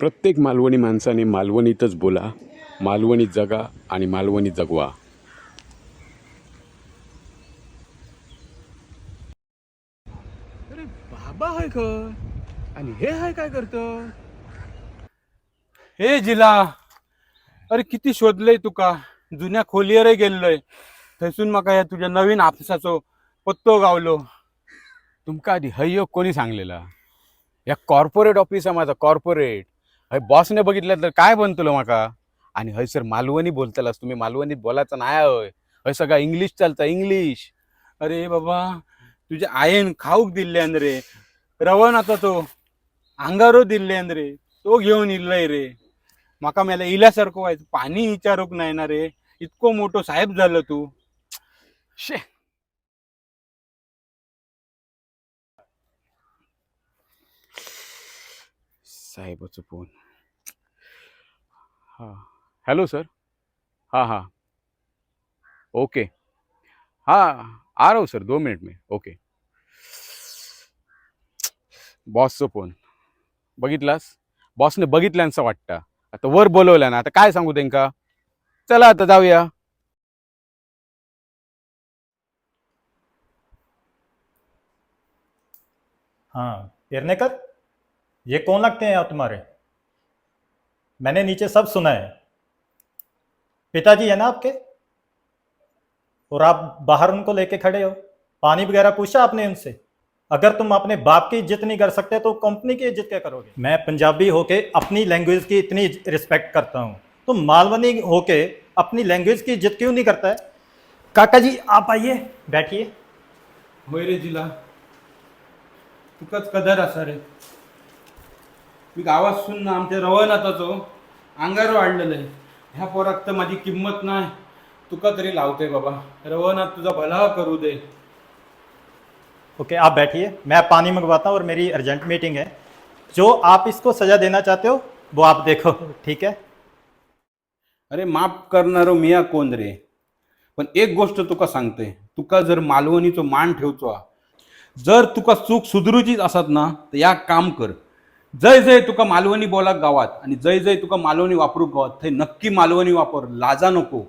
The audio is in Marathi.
प्रत्येक मालवणी माणसाने मालवणीतच बोला मालवणी जगा आणि मालवणी जगवा. अरे बाबा हाय खय आणि हे हाय काय करतं? हे जिला अरे किती शोधलंय तुका जुन्या खोलयेर गेल्लोय. थंयसून म्हाका ह्या तुझ्या नवीन ऑफिसाचो पत्तो गावलो. तुमका आधी हय्यो कोणी सांगलेला? या कॉर्पोरेट ऑफिस आहे माझा कॉर्पोरेट हय बॉसने बघितलं तर काय बनतलो माका? आणि हय सर मालवणी बोलतलास तुम्ही मालवणीत बोलायचं नाही हय. हय सगळा इंग्लिश चालतं इंग्लिश. अरे बाबा तुझ्या आईन खाऊक दिल्ल्यान रे. रवण आता तो. आंगारो दिल्ल्यान रे. तो घेऊन इल्लय रे. म्हाका मेला इल्यासारखं व्हायचं. पाणी विचारूक नाही ना रे. इतको मोठो साहेब झालं तू. शे साहेबाचं फोन हां. हॅलो सर हां हां. ओके हाँ आ रहा हूँ सर दो मिनट में. ओके बॉसचं फोन बघितलास? बॉसने बघितल्याचं वाटतं आता वर बोलवलं ना. आता काय सांगू त्यांका? चला आता जाऊया. हां. पेरनेकर ये कौन लगते हैं आप तुम्हारे? मैंने नीचे सब सुना है। पिताजी है ना आपके? और आप बाहर उनको लेके खड़े हो। पानी वगैरह पूछा आपने उनसे? अगर तुम अपने बाप की इज़्ज़त नहीं कर सकते तो कंपनी की इज़्ज़त क्या करोगे? मैं पंजाबी होके अपनी लैंग्वेज की इतनी रिस्पेक्ट करता हूँ। तुम मालवनी होके अपनी लैंग्वेज की इज़्ज़त क्यों नहीं करता है? काका जी, आप आइए। बैठिए। होय रे जिला कदर असा रे मी गावात सुन आमच्या रवण आताचो अंगार वाढलेलं आहे. ह्या पोराक तर माझी किंमत नाही. तुका तरी लावते बाबा. रवणात तुझा भला करू दे. ओके आप बैठिए. मैं पानी मंगवाता हूँ और मेरी अर्जेंट मीटिंग है. जो आप इसको सजा देना चाहते हो वो आप देखो ठीक है? अरे माफ करणारो मिया कोण रे? पण एक गोष्ट तुका सांगते. तुका जर मालवणीचो मान ठेवचो जर तुका चूक सुधरूचीच असत ना तर या काम कर. जय जय तुका मालवणी बोला गावात आणि जय जय तुका मालवणी वापरू गावात. थंय नक्की मालवणी वापर. लाजा नको.